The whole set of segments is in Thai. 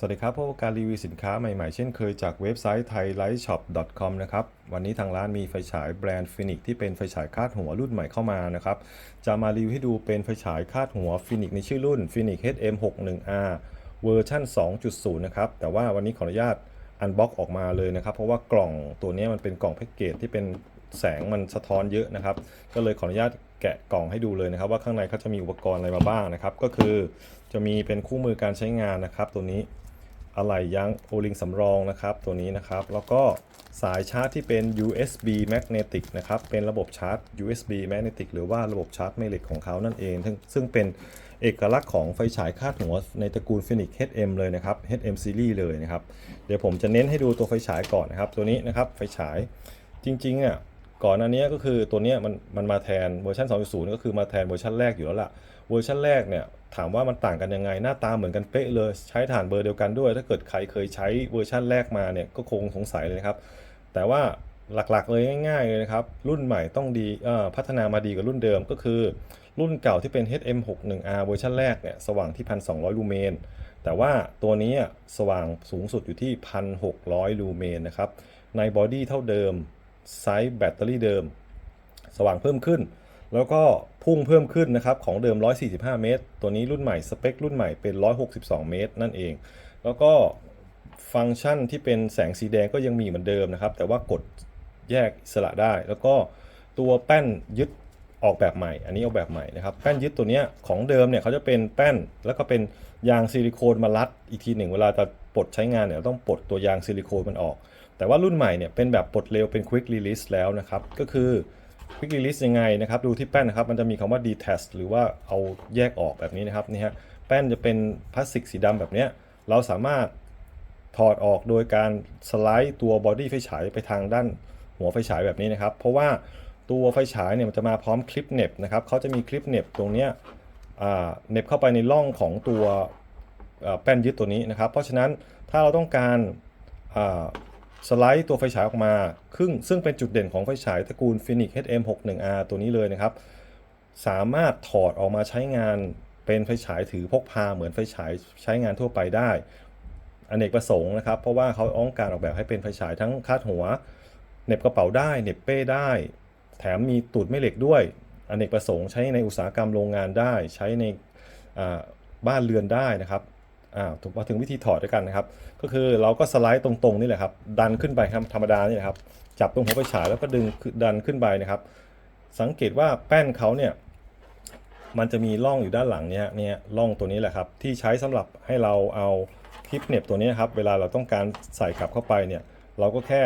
สวัสดีครับพบกับการรีวิวสินค้าใหม่ๆ เช่นเคยจากเว็บไซต์ thailightshop.com นะครับ วันนี้ทางร้านมีไฟฉายแบรนด์ Phoenix ที่เป็นไฟฉายคาดหัวรุ่นใหม่เข้ามานะครับ จะมารีวิวให้ดูเป็นไฟฉายคาดหัว Phoenix ในชื่อรุ่น Phoenix HM61R เวอร์ชัน2.0 นะครับ แต่ว่าวันนี้ขออนุญาตอันบ็อกออกมาเลยนะครับ เพราะว่ากล่องตัวนี้มันเป็นกล่องแพ็กเกจที่เป็นแสงมันสะท้อนเยอะนะครับ ก็เลยขออนุญาตแกะกล่องให้ดูเลยนะครับ ว่าข้างในเขาจะมีอุปกรณ์อะไรมาบ้างนะครับ ก็คือจะมีเป็นคู่มือการใช้งานนะครับ ตัวนี้ อะไหล่ยางโอลิงสำรองนะครับตัวนี้นะครับ แล้วก็สายชาร์จที่เป็น USB magnetic นะครับ เป็นระบบชาร์จ USB magnetic หรือว่าระบบชาร์จแม่เหล็กของเขานั่นเองซึ่งซึ่งเป็นเอกลักษณ์ของไฟฉายคาดหัวในตระกูล Phoenix HM เลยนะครับ HM series เลยนะครับ เดี๋ยวผมจะเน้นให้ดูตัวไฟฉายก่อนนะครับ ตัวนี้นะครับไฟฉายจริงๆอะ ก่อนอันนี้ก็คือตัวนี้มันมันมาแทนเวอร์ชัน2.0 ก็คือมาแทนเวอร์ชันแรกอยู่แล้วล่ะ เวอร์ชันแรกเนี่ยถามว่ามันต่างกันยังไงหน้าตาเหมือนกันเป๊ะเลยใช้ฐานเบอร์เดียวกันด้วย ถ้าเกิดใครเคยใช้เวอร์ชันแรกมาเนี่ยก็คงสงสัยเลยนะครับ แต่ว่าหลักๆเลยง่ายๆเลยนะครับ รุ่นใหม่ต้องดีเอ่อพัฒนามาดีกว่ารุ่นเดิมก็คือ รุ่นเก่าที่เป็น HM61R เวอร์ชันแรกเนี่ยสว่างที่ 1,200 ลูเมน แต่ว่าตัวนี้สว่างสูงสุดอยู่ที่ 1,600 ลูเมนนะครับในบอดี้เท่าเดิม ไซส์แบตเตอรี่เดิม สว่างเพิ่มขึ้น แล้วก็พุ่งเพิ่มขึ้นนะครับของเดิม 145 เมตร ตัวนี้รุ่นใหม่สเปครุ่นใหม่เป็น 162 เมตร นั่นเอง แล้วก็ฟังก์ชันที่เป็นแสงสีแดงก็ยังมีเหมือนเดิมนะครับ แต่ว่ากดแยกอิสระได้ แล้วก็ตัวแป้นยึดออกแบบใหม่ อันนี้ออกแบบใหม่นะครับ แป้นยึดตัวนี้ของเดิมเนี่ยเขาจะเป็นแป้นแล้วก็เป็นยางซิลิโคนมารัดอีกทีหนึ่ง เวลาจะปลดใช้งานเนี่ยต้องปลดตัวยางซิลิโคนมันออก แต่ว่ารุ่นใหม่เนี่ยเป็นแบบปลดเร็วเป็น quick release แล้วนะครับ ก็คือ Quick Release ยังไงนะครับ ดูที่แป้นนะครับ มันจะมีคำว่า detach หรือว่าเอาแยกออกแบบนี้นะครับนี่ฮะแป้นจะเป็นพลาสติกสีดำแบบเนี้ยเราสามารถถอดออกโดยการสไลด์ตัวบอดี้ไฟฉายไปทางด้านหัวไฟฉายแบบนี้นะครับ เพราะว่าตัวไฟฉายเนี่ยมันจะมาพร้อมคลิปเน็บนะครับเขาจะมีคลิปเน็บตรงเนี้ยเน็บเข้าไปในร่องของตัวแป้นยึดตัวนี้นะครับ เพราะฉะนั้นถ้าเราต้องการ สไลด์ตัวไฟฉายออกมาครึ่งซึ่งเป็นจุดเด่นของไฟฉายตระกูล Phoenix HM61R ตัวนี้เลยนะครับ สามารถถอดออกมาใช้งานเป็นไฟฉายถือพกพาเหมือนไฟฉายใช้งานทั่วไปได้อเนกประสงค์นะครับ เพราะว่าเขาต้องการออกแบบให้เป็นไฟฉายทั้งคาดหัวเน็บกระเป๋าได้เน็บเป้ได้ แถมมีตูดแม่เหล็กด้วยอเนกประสงค์ใช้ในอุตสาหกรรมโรงงานได้ ใช้ในบ้านเรือนได้นะครับ อ่าถูกมาถึงวิธีถอดด้วยกันนะครับ ก็คือเราก็สไลด์ตรงๆนี่แหละครับ ดันขึ้นไปครับธรรมดานี่แหละครับ จับตรงหัวไฟฉายแล้วก็ดึงดันขึ้นไปนะครับ สังเกตว่าแป้นเขาเนี่ย มันจะมีร่องอยู่ด้านหลังเนี่ยเนี่ยร่องตัวนี้แหละครับ ที่ใช้สำหรับให้เราเอาคลิปเหน็บตัวนี้ครับ เวลาเราต้องการใส่กลับเข้าไปเนี่ย เราก็แค่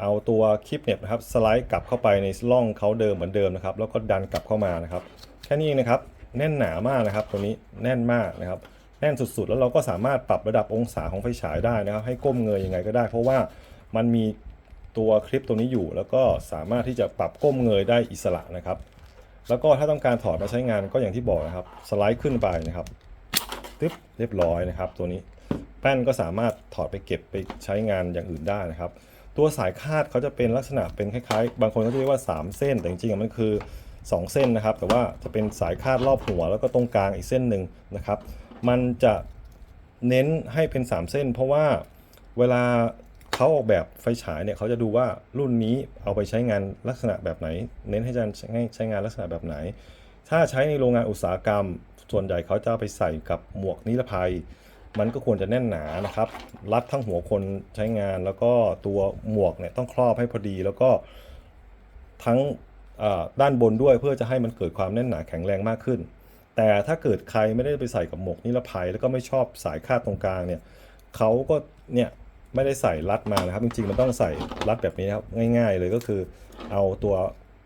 เอาตัวคลิปเหน็บนะครับสไลด์กลับเข้าไปในร่องเขาเดิมเหมือนเดิมนะครับ แล้วก็ดันกลับเข้ามานะครับ แค่นี้เองนะครับ แน่นหนามากนะครับ ตัวนี้แน่นมากนะครับ แน่นสุดๆ แล้วเราก็สามารถปรับระดับองศาของไฟฉายได้นะครับ ให้ก้มเงยยังไงก็ได้ เพราะว่ามันมีตัวคลิปตัวนี้อยู่ แล้วก็สามารถที่จะปรับก้มเงยได้อิสระนะครับ แล้วก็ถ้าต้องการถอดมาใช้งานก็อย่างที่บอกนะครับ สไลด์ขึ้นไปนะครับตึ๊บเรียบร้อยนะครับ ตัวนี้แป้นก็สามารถถอดไปเก็บไปใช้งานอย่างอื่นได้นะครับ ตัวสายคาดเขาจะเป็นลักษณะเป็นคล้ายๆ บางคนก็เรียกว่า 3 เส้นแต่จริงๆมันคือ 2 เส้นนะครับ แต่ว่าจะเป็นสายคาดรอบหัวแล้วก็ตรงกลางอีกเส้นหนึ่งนะครับ มันจะเน้นให้เป็น 3 เส้น เพราะว่าเวลาเขาออกแบบไฟฉายเนี่ยเขาจะดูว่ารุ่นนี้เอาไปใช้งานลักษณะแบบไหน เน้นให้ใช้ใช้งานลักษณะแบบไหน ถ้าใช้ในโรงงานอุตสาหกรรม ส่วนใหญ่เขาจะเอาไปใส่กับหมวกนิรภัย มันก็ควรจะแน่นหนานะครับ รัดทั้งหัวคนใช้งานแล้วก็ตัวหมวกเนี่ยต้องครอบให้พอดีแล้วก็ทั้งด้านบนด้วยเพื่อจะให้มันเกิดความแน่นหนาแข็งแรงมากขึ้น แต่ถ้าเกิดใครไม่ได้ไปใส่กับหมวกนิรภัย แล้วก็ไม่ชอบสายคาดตรงกลางเนี่ยเขาก็เนี่ยไม่ได้ใส่รัดมานะครับ จริงๆมันต้องใส่รัดแบบนี้นะครับง่าย ๆ เลยก็คือ เอาตัว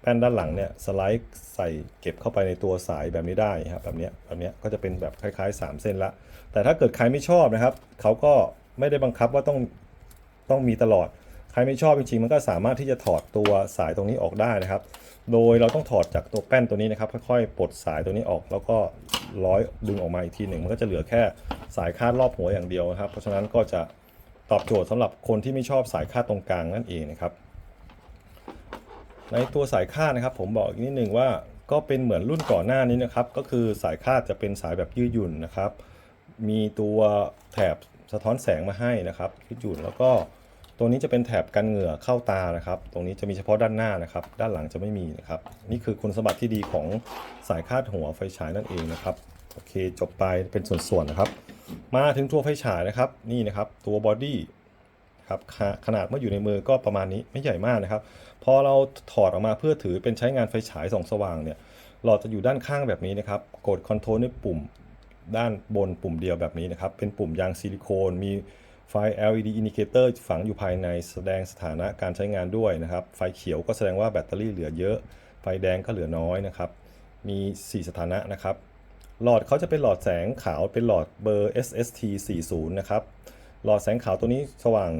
แป้นด้านหลังเนี่ยสไลด์ใส่เก็บเข้าไปในตัวสายแบบนี้ได้ครับแบบนี้แบบนี้ก็จะเป็นแบบคล้ายๆ 3 เส้นละ แต่ถ้าเกิดใครไม่ชอบนะครับเขาก็ไม่ได้บังคับว่าต้องต้องมีตลอด ใครไม่ชอบจริงๆมันก็สามารถที่จะถอดตัวสายตรงนี้ออกได้นะครับ โดยเราต้องถอดจากตัวแป้นตัวนี้นะครับ ค่อยๆปลดสายตัวนี้ออก แล้วก็ร้อยดึงออกมาอีกทีหนึ่งมันก็จะเหลือแค่สายคาดรอบหัวอย่างเดียวนะครับ เพราะฉะนั้นก็จะตอบโจทย์สำหรับคนที่ไม่ชอบสายคาดตรงกลางนั่นเองนะครับ ในตัวสายคาดนะครับ ผมบอกอีกนิดนึงว่าก็เป็นเหมือนรุ่นก่อนหน้านี้นะครับ ก็คือสายคาดจะเป็นสายแบบยืดหยุ่นนะครับ มีตัวแถบสะท้อนแสงมาให้นะครับที่จุดแล้วก็ ตัวนี้จะเป็นแถบกันเหงื่อเข้าตานะครับ ตรงนี้จะมีเฉพาะด้านหน้านะครับ ด้านหลังจะไม่มีนะครับ นี่คือคุณสมบัติที่ดีของสายคาดหัวไฟฉายนั่นเองนะครับ โอเค จบไปเป็นส่วนๆนะครับ มาถึงตัวไฟฉายนะครับ นี่นะครับ ตัวบอดี้ครับขนาดเมื่ออยู่ในมือก็ประมาณนี้ไม่ใหญ่มากนะครับ พอเราถอดออกมาเพื่อถือเป็นใช้งานไฟฉายส่องสว่างเนี่ยหลอดจะอยู่ด้านข้างแบบนี้นะครับ กดคอนโทรลด้วยปุ่มด้านบนปุ่มเดียวแบบนี้นะครับ เป็นปุ่มยางซิลิโคนมี ไฟ LED indicator ฝังอยู่ภายในแสดงสถานะการใช้งานด้วยนะครับ ไฟเขียวก็แสดงว่าแบตเตอรี่เหลือเยอะ ไฟแดงก็เหลือน้อยนะครับ มี 4 สถานะนะครับ หลอดเขาจะเป็นหลอดแสงขาวเป็นหลอดเบอร์ SST 40นะครับ หลอดแสงขาวตัวนี้สว่าง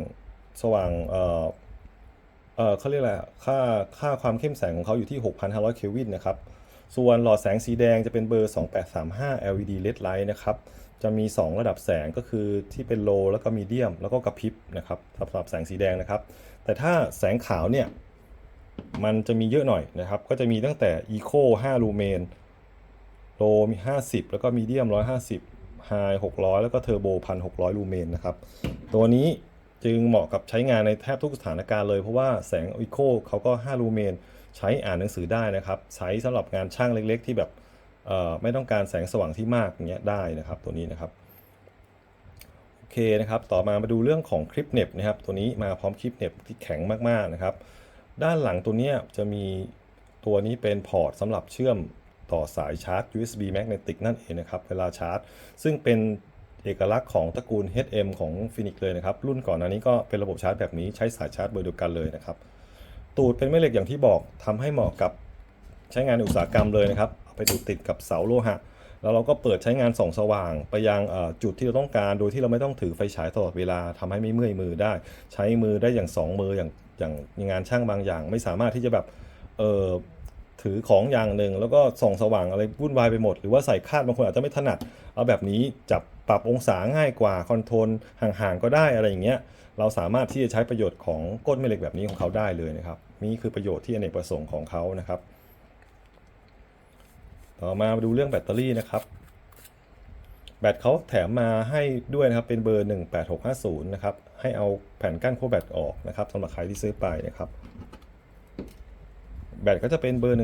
สว่างเอ่อเอ่อเขาเรียกอะไรอะค่าค่าความเข้มแสงของเขาอยู่ที่ 6,500 เคลวินนะครับ ส่วนหลอดแสงสีแดงจะเป็นเบอร์ 2835 LED LED light นะครับ จะมี 2 ระดับแสงก็คือที่เป็น low แล้วก็ medium แล้วก็กระพริบนะครับสำหรับแสงสีแดงนะครับ แต่ถ้าแสงขาวเนี่ยมันจะมีเยอะหน่อยนะครับ ก็จะมีตั้งแต่ eco 5 ลูเมนโลมี 50 แล้วก็มีเดียม 150ไฮ600 แล้วก็เทอร์โบ 1,600 ลูเมนนะครับ ตัวนี้จึงเหมาะกับใช้งานในแทบทุกสถานการณ์เลย เพราะว่าแสงอีโคเขาก็ 5 ลูเมน ใช้อ่านหนังสือได้นะครับ ใช้สำหรับงานช่างเล็กๆ ที่แบบ ไม่ต้องการแสงสว่างที่มากอย่างเงี้ยได้นะครับตัวนี้นะครับโอเคนะครับต่อมามาดูเรื่องของคลิปเน็บนะครับตัวนี้มาพร้อมคลิปเน็บที่แข็งมากๆนะครับด้านหลังตัวนี้จะมีตัวนี้เป็นพอร์ตสำหรับเชื่อมต่อสายชาร์จ USB Magnetic นั่นเองนะครับเวลาชาร์จ ซึ่งเป็นเอกลักษณ์ของตระกูล HM ของ Phoenix เลยนะครับ รุ่นก่อนหน้านี้ก็เป็นระบบชาร์จแบบนี้ใช้สายชาร์จเบอร์เดียวกันเลยนะครับ ตูดเป็นแม่เหล็กอย่างที่บอกทำให้เหมาะกับ ใช้งานอุตสาหกรรมเลยนะครับเอาไปดูดติดกับเสาโลหะ แล้วเราก็เปิดใช้งานส่องสว่าง ไปยังจุดที่เราต้องการ โดยที่เราไม่ต้องถือไฟฉายตลอดเวลาทำให้ไม่เมื่อยมือได้ ใช้มือได้อย่างสองมืออย่างอย่างงานช่างบางอย่าง ไม่สามารถที่จะแบบเออถือของอย่างหนึ่ง แล้วก็ส่องสว่างอะไรวุ่นวายไปหมด หรือว่าใส่คาดบางคนอาจจะไม่ถนัด เอาแบบนี้จับปรับองศาง่ายกว่าคอนโทรลห่างๆก็ได้อะไรอย่างเงี้ยเราสามารถที่จะใช้ประโยชน์ของก้นแม่เหล็กแบบนี้ของเขาได้เลยนะครับนี่คือประโยชน์ที่อเนกประสงค์ของเขานะครับ ต่อมามาดูเรื่องแบตเตอรี่นะครับ แบตเขาแถมมาให้ด้วยนะครับเป็นเบอร์ 18650 นะครับ ให้เอาแผ่นกั้นขั้วแบตออกนะครับสำหรับใครที่ซื้อไปนะครับ แบตก็จะเป็นเบอร์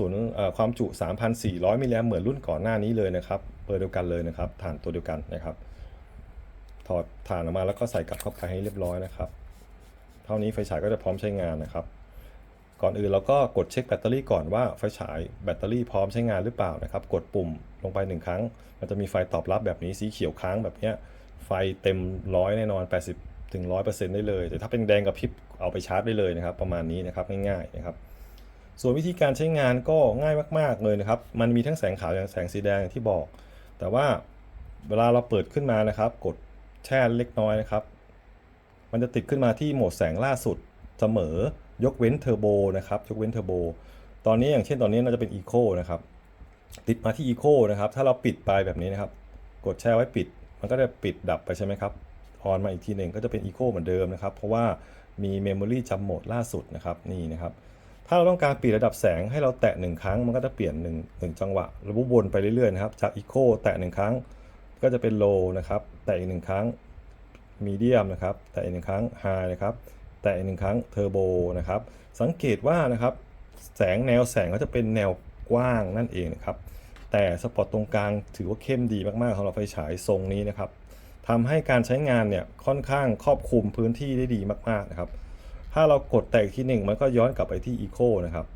18650 ความจุ 3,400 มิลลิแอมป์เหมือนรุ่นก่อนหน้านี้เลยนะครับ เบอร์เดียวกันเลยนะครับ ฐานตัวเดียวกันนะครับ ถอดฐานออกมาแล้วก็ใส่กลับเข้าไปให้เรียบร้อยนะครับ เท่านี้ไฟฉายก็จะพร้อมใช้งานนะครับ ก่อนอื่นเราก็กดเช็คแบตเตอรี่ก่อนว่าไฟฉายแบตเตอรี่พร้อมใช้งานหรือเปล่านะครับ กดปุ่มลงไปหนึ่งครั้ง มันจะมีไฟตอบรับแบบนี้สีเขียวค้างแบบเนี้ยไฟเต็มร้อยแน่นอน 80ถึง100%ได้เลย แต่ถ้าเป็นแดงกับพริบเอาไปชาร์จได้เลยนะครับ ประมาณนี้นะครับง่ายๆนะครับส่วนวิธีการใช้งานก็ง่ายมากๆเลยนะครับ มันมีทั้งแสงขาวและแสงสีแดงอย่างที่บอก แต่ว่าเวลาเราเปิดขึ้นมานะครับ กดแช่เล็กน้อยนะครับ มันจะติดขึ้นมาที่โหมดแสงล่าสุดเสมอ ยกเว้นเทอร์โบนะครับ ยกเว้นเทอร์โบ ตอนนี้อย่างเช่นตอนนี้น่าจะเป็นอีโคนะครับ ติดมาที่อีโคนะครับ ถ้าเราปิดไปแบบนี้นะครับ กดแช่ไว้ปิด มันก็จะปิดดับไปใช่ไหมครับ ออนมาอีกทีหนึ่งก็จะเป็นอีโคเหมือนเดิมนะครับ เพราะว่ามีเมมโมรีจำโหมดล่าสุดนะครับ นี่นะครับ ถ้าเราต้องการปิดระดับแสงให้เราแตะหนึ่งครั้ง มันก็จะเปลี่ยนหนึ่งหนึ่งจังหวะระบบวนไปเรื่อยๆนะครับ จากอีโคแตะหนึ่งครั้ง ก็จะเป็นโลนะครับ แตะอีกหนึ่งครั้งมีเดียมนะครับ แตะอีกหนึ่งครั้งไฮนะครับ แตะอีกหนึ่งครั้งเทอร์โบนะครับ สังเกตว่านะครับ แสงแนวแสงก็จะเป็นแนวกว้างนั่นเองนะครับ แต่สปอตตรงกลางถือว่าเข้มดีมากๆสำหรับไฟฉายทรงนี้นะครับทำให้การใช้งานเนี่ยค่อนข้างครอบคลุมพื้นที่ได้ดีมากๆนะครับ ถ้าเรากดแตะอีกที่หนึ่งมันก็ย้อนกลับไปที่ Eco นะครับ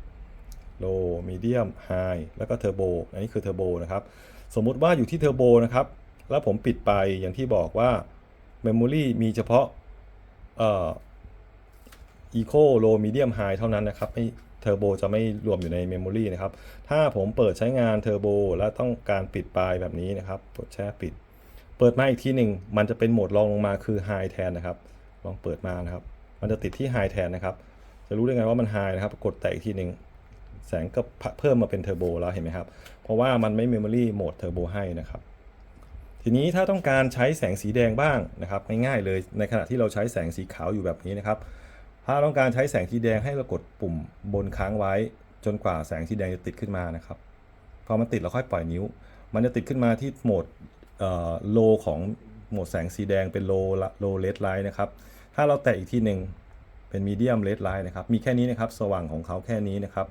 Low Medium High แล้วก็ Turbo อันนี้คือ Turbo นะครับ สมมุติว่าอยู่ที่ Turbo นะครับ แล้วผมปิดไปอย่างที่บอกว่า Memory มีเฉพาะเอ่อ Eco Low Medium High เท่านั้นนะครับไม่เทอร์โบจะไม่รวมอยู่ในเมมโมรีนะครับ ถ้าผมเปิดใช้งานเทอร์โบและต้องการปิดปลายแบบนี้นะครับกดแช่ปิด เปิดมาอีกทีหนึ่งมันจะเป็นโหมดรองลงมาคือ High แทนนะครับ ลองเปิดมานะครับ มันจะติดที่ High แทนนะครับ จะรู้ได้ไงว่ามัน High นะครับ กดแตะอีกทีหนึ่งแสงก็เพิ่มมาเป็นเทอร์โบแล้วเห็นไหมครับ เพราะว่ามันไม่เมมโมรีโหมดเทอร์โบให้นะครับทีนี้ถ้าต้องการใช้แสงสีแดงบ้างนะครับง่ายๆเลยในขณะที่เราใช้แสงสีขาวอยู่แบบนี้นะครับ ถ้าต้องการใช้แสงสีแดงให้เรากดปุ่มบนค้างไว้ จนกว่าแสงสีแดงจะติดขึ้นมานะครับ พอมันติดเราค่อยปล่อยนิ้ว มันจะติดขึ้นมาที่โหมดโลของโหมดแสงสีแดงเป็นโลโลเลดไลท์นะครับ ถ้าเราแตะอีกที่หนึ่งเป็นมีเดียมเลดไลท์นะครับ มีแค่นี้นะครับสว่างของเขาแค่นี้นะครับ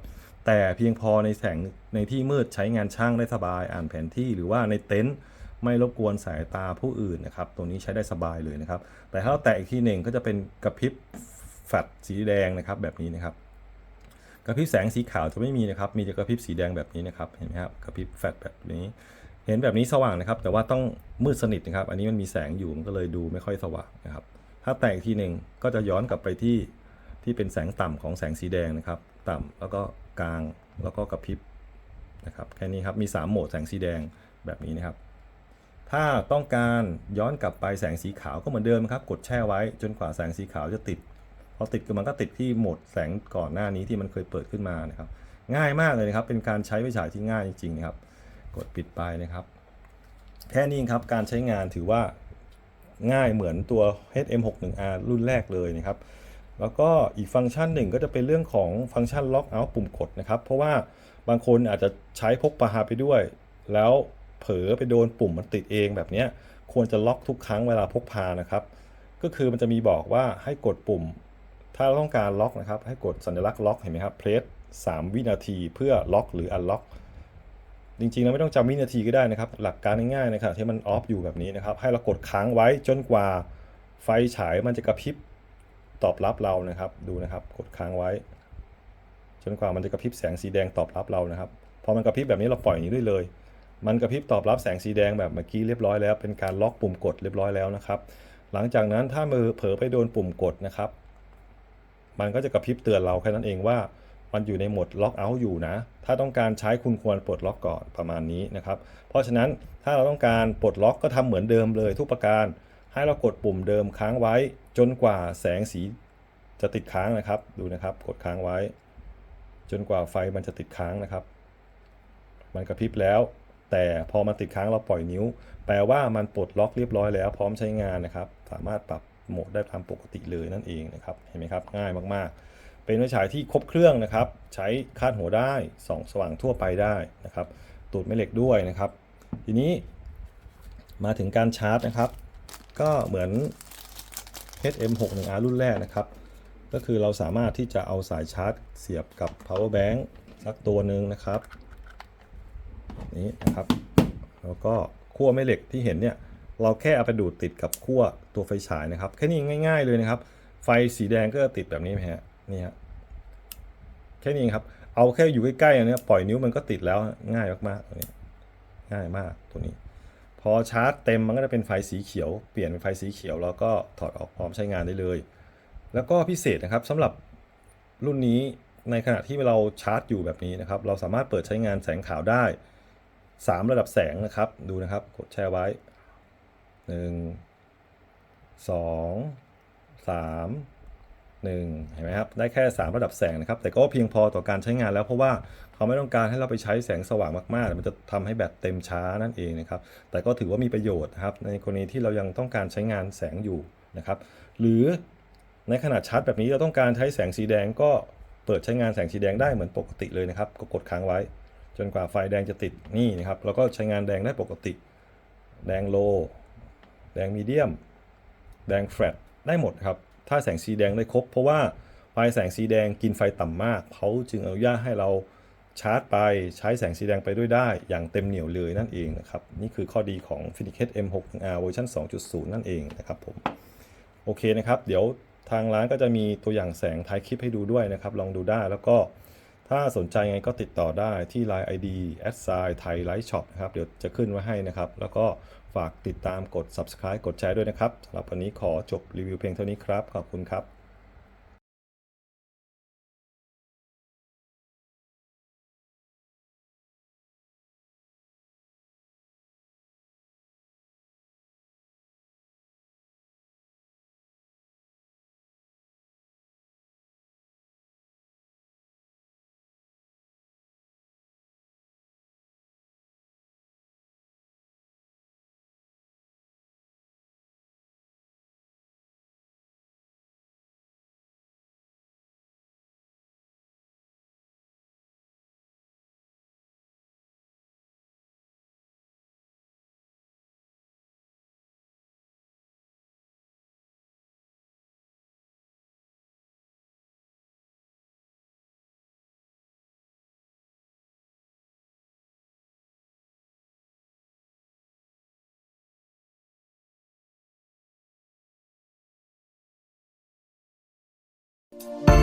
แต่เพียงพอในแสงในที่มืดใช้งานช่างได้สบายอ่านแผนที่หรือว่าในเต็นท์ไม่รบกวนสายตาผู้อื่นนะครับตรงนี้ใช้ได้สบายเลยนะครับ แต่ถ้าเราแตะอีกที่หนึ่งก็จะเป็นกระพริบ แฟลชสีแดงนะครับแบบนี้นะครับกระพริบแสงสีขาวจะไม่มีนะครับ มีแต่กระพริบสีแดงแบบนี้นะครับ เห็นไหมครับ กระพริบแฟลชแบบนี้ เห็นแบบนี้สว่างนะครับ แต่ว่าต้องมืดสนิทนะครับ อันนี้มันมีแสงอยู่ มันก็เลยดูไม่ค่อยสว่างนะครับ ถ้าแตกทีหนึ่งก็จะย้อนกลับไปที่ที่เป็นแสงต่ำของแสงสีแดงนะครับ ต่ำแล้วก็กลาง แล้วก็กระพริบนะครับ แค่นี้ครับ มี 3 โหมดแสงสีแดงแบบนี้นะครับ ถ้าต้องการย้อนกลับไปแสงสีขาวก็เหมือนเดิมครับ กดแช่ไว้จนกว่าแสงสีขาวจะติด พอติดก็มันก็ติดที่โหมดแสงก่อนหน้านี้ที่มันเคยเปิดขึ้นมานะครับง่ายมากเลยนะครับ เป็นการใช้ไฟฉายที่ง่ายจริงๆนะครับ กดปิดไปนะครับ แค่นี้ครับการใช้งานถือว่าง่ายเหมือนตัว HM61R รุ่นแรกเลยนะครับ แล้วก็อีกฟังก์ชันหนึ่งก็จะเป็นเรื่องของฟังก์ชันล็อกเอาท์ปุ่มกดนะครับ เพราะว่าบางคนอาจจะใช้พกพาไปด้วย แล้วเผลอไปโดนปุ่มมันติดเองแบบนี้ควรจะล็อกทุกครั้งเวลาพกพานะครับ ก็คือมันจะมีบอกว่าให้กดปุ่ม ถ้าเราต้องการล็อกนะครับ ให้กดสัญลักษณ์ล็อกเห็นไหมครับเพรส3วินาทีเพื่อล็อกหรืออันล็อกจริงๆเราไม่ต้องจำวินาทีก็ได้นะครับ หลักการง่ายๆนะครับที่มันออฟอยู่แบบนี้นะครับ ให้เรากดค้างไว้จนกว่าไฟฉายมันจะกระพริบตอบรับเรานะครับ ดูนะครับ กดค้างไว้ จนกว่ามันจะกระพริบแสงสีแดงตอบรับเรานะครับพอมันกระพริบแบบนี้เราปล่อยอย่างนี้ได้เลย มันกระพริบตอบรับแสงสีแดงแบบเมื่อกี้เรียบร้อยแล้ว เป็นการล็อกปุ่มกดเรียบร้อยแล้วนะครับ หลังจากนั้นถ้ามือเผลอไปโดนปุ่มกดนะครับ มันก็จะกระพริบเตือนเราแค่นั้นเองว่า มันอยู่ในโหมดล็อกเอาท์อยู่นะ ถ้าต้องการใช้คุณควรปลดล็อกก่อนประมาณนี้นะครับ เพราะฉะนั้นถ้าเราต้องการปลดล็อกก็ทำเหมือนเดิมเลย ทุกประการ ให้เรากดปุ่มเดิมค้างไว้จนกว่าแสงสีจะติดค้างนะครับ ดูนะครับ กดค้างไว้ จนกว่าไฟมันจะติดค้างนะครับ มันกระพริบแล้ว แต่พอมันติดค้างเราปล่อยนิ้ว แปลว่ามันปลดล็อกเรียบร้อยแล้ว พร้อมใช้งานนะครับ สามารถปรับ โหมดได้ตามปกติเลยนั่นเองนะครับเห็นไหมครับง่ายมากๆ เป็นไฟฉายที่ครบเครื่องนะครับ ใช้คาดหัวได้ส่องสว่างทั่วไปได้นะครับตูดแม่เหล็กด้วยนะครับ ทีนี้มาถึงการชาร์จนะครับ ก็เหมือน HM61R รุ่นแรกนะครับ ก็คือเราสามารถที่จะเอาสายชาร์จเสียบกับ power bank สักตัวหนึ่งนะครับ นี้นะครับ แล้วก็ขั้วแม่เหล็กที่เห็นเนี่ย เราแค่เอาไปดูดติดกับขั้วตัวไฟฉายนะครับ แค่นี้ง่าย ๆเลยนะครับ ไฟสีแดงก็ติดแบบนี้ฮะนี่ฮะแค่นี้ครับ เอาแค่อยู่ใกล้ๆอันเนี้ยปล่อยนิ้วมันก็ติดแล้วง่ายมากๆตัวนี้ง่ายมากตัวนี้ พอชาร์จเต็มมันก็จะเป็นไฟสีเขียว เปลี่ยนเป็นไฟสีเขียวแล้วก็ถอดออกพร้อมใช้งานได้เลย แล้วก็พิเศษนะครับสำหรับรุ่นนี้ในขณะที่เราชาร์จอยู่แบบนี้นะครับ เราสามารถเปิดใช้งานแสงขาวได้ 3 ระดับแสงนะครับ ดูนะครับ กดแชร์ไว้ 1 2 3 1เห็นไหมครับ ได้แค่ 3 ระดับแสงนะครับ แต่ก็เพียงพอต่อการใช้งานแล้ว เพราะว่าเขาไม่ต้องการให้เราไปใช้แสงสว่างมากๆ มันจะทำให้แบตเต็มช้านั่นเองนะครับ แต่ก็ถือว่ามีประโยชน์นะครับ ในกรณีที่เรายังต้องการใช้งานแสงอยู่นะครับ หรือในขนาดชาร์จแบบนี้เราต้องการใช้แสงสีแดงก็เปิดใช้งานแสงสีแดงได้เหมือนปกติเลยนะครับ ก็กดค้างไว้ จนกว่าไฟแดงจะติดนี่นะครับ เราก็ใช้งานแดงได้ปกติ แดงโล ดงมีเดียม แดงแฟลตได้หมดครับ ถ้าแสงสีแดงได้ครบ เพราะว่าไฟแสงสีแดงกินไฟต่ำมาก เขาจึงอนุญาตให้เราชาร์จไปใช้แสงสีแดงไปด้วยได้ อย่างเต็มเหนียวเลยนั่นเองนะครับ นี่คือข้อดีของ Phoenix M6R เวอร์ชัน2.0 นั่นเองนะครับผม โอเคนะครับ เดี๋ยวทางร้านก็จะมีตัวอย่างแสงท้ายคลิปให้ดูด้วยนะครับ ลองดูได้แล้วก็ ถ้าสนใจไงก็ติดต่อได้ที่ Line ID a d s i g n ไทยไลท์ช็อปนะครับ เดี๋ยวจะขึ้นไว้ให้นะครับ แล้วก็ฝากติดตามกด subscribe กดแชร์ด้วยนะครับสำหรับวันนี้ขอจบรีวิวเพียงเท่านี้ครับ ขอบคุณครับ ครับ